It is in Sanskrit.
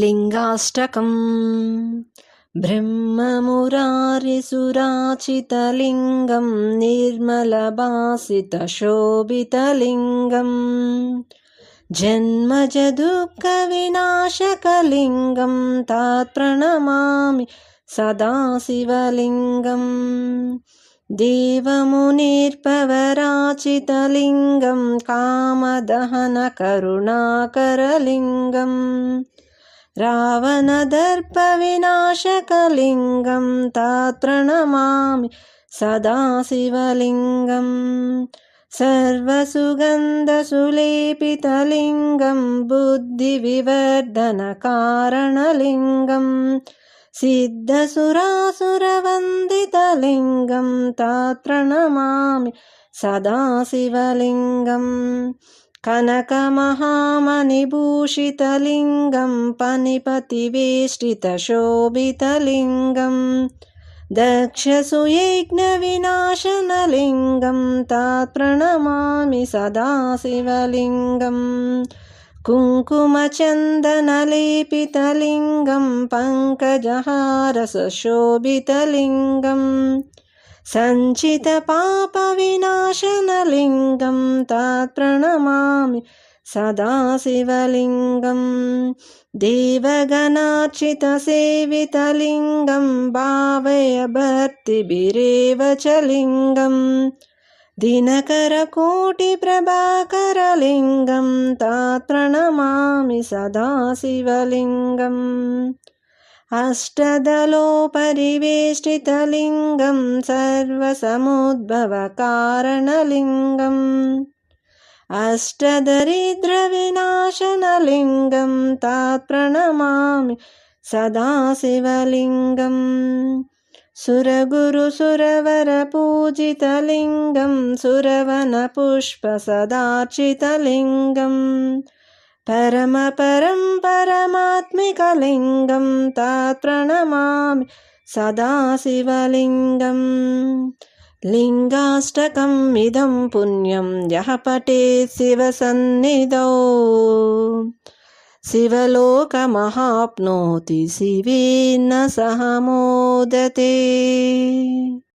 लिङ्गाष्टकम् ब्रह्ममुरारिसुराचितलिङ्गं निर्मलभासितशोभितलिङ्गम् जन्मजदुःखविनाशकलिङ्गं तात्प्रणमामि सदा शिवलिङ्गम् देवमुनिर्पवराचितलिङ्गं कामदहनकरुणाकरलिङ्गम् रावणदर्पविनाशकलिङ्गं तात्प्रणमामि सदा शिवलिङ्गम् सर्वसुगन्धसुलेपितलिङ्गं बुद्धिविवर्धनकारणलिङ्गम् सिद्धसुरासुरवन्दितलिङ्गं तात्प्रणमामि सदा शिवलिङ्गम् कनकमहामणिभूषितलिङ्गं पनिपतिवेष्टितशोभितलिङ्गम् दक्षसुयज्ञविनाशनलिङ्गं तात्प्रणमामि सदा शिवलिङ्गम् कुङ्कुमचन्दनलेपितलिङ्गं पङ्कजहारसशोभितलिङ्गम् सञ्चितपापविनाशनलिङ्गं तात्प्रणमामि सदा शिवलिङ्गम् देवगणार्चितसेवितलिङ्गं भावयभर्तिभिरेव च लिङ्गम् दिनकरकोटिप्रभाकरलिङ्गं तात्प्रणमामि सदा शिवलिङ्गम् अष्टदलोपरिवेष्टितलिङ्गं सर्वसमुद्भवकारणलिङ्गम्। अष्टदरिद्रविनाशनलिङ्गं तात्प्रणमामि सदा शिवलिङ्गम् सुरगुरुसुरवरपूजितलिङ्गं सुरवनपुष्पसदार्चितलिङ्गम् परमपरं परमात्मिकलिङ्गं तात्प्रणमामि सदा शिवलिङ्गम् लिङ्गाष्टकम् इदं पुण्यं यः पठेत् शिवसन्निधौ शिवलोकमहाप्नोति शिवेन सह मोदते